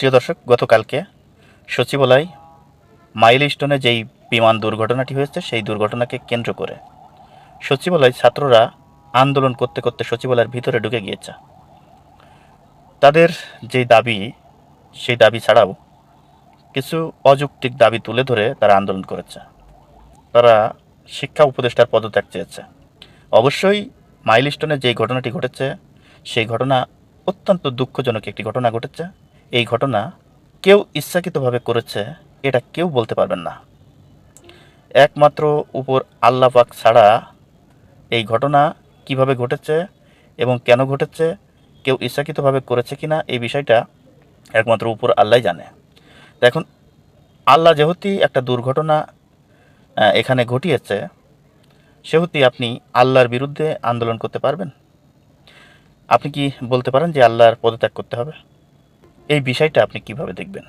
প্রিয় দর্শক, গতকালকে সচিবালয় মাইল স্টোনে যেই বিমান দুর্ঘটনাটি হয়েছে, সেই দুর্ঘটনাকে কেন্দ্র করে সচিবালয় ছাত্ররা আন্দোলন করতে করতে সচিবালয়ের ভিতরে ঢুকে গিয়েছে। তাদের যেই দাবি, সেই দাবি ছাড়াও কিছু অযৌক্তিক দাবি তুলে ধরে তারা আন্দোলন করেছে। তারা শিক্ষা উপদেষ্টার পদত্যাগ চেয়েছে। অবশ্যই মাইল মাইলস্টোনে যেই ঘটনাটি ঘটেছে, সেই ঘটনা অত্যন্ত দুঃখজনক একটি ঘটনা ঘটেছে। এই ঘটনা কেউ ইচ্ছাকৃতভাবে করেছে, এটা কেউ বলতে পারবেন না। একমাত্র উপর আল্লাহ পাক ছাড়া এই ঘটনা কীভাবে ঘটেছে এবং কেন ঘটেছে, কেউ ইচ্ছাকৃতভাবে করেছে কি না এই বিষয়টা একমাত্র উপর আল্লাহ জানে। দেখুন, আল্লাহ যেহেতু একটা দুর্ঘটনা এখানে ঘটিয়েছে, সেহেতু আপনি আল্লাহর বিরুদ্ধে আন্দোলন করতে পারবেন। আপনি কি বলতে পারেন যে আল্লাহর পদত্যাগ করতে হবে? এই বিষয়টা আপনি কীভাবে দেখবেন?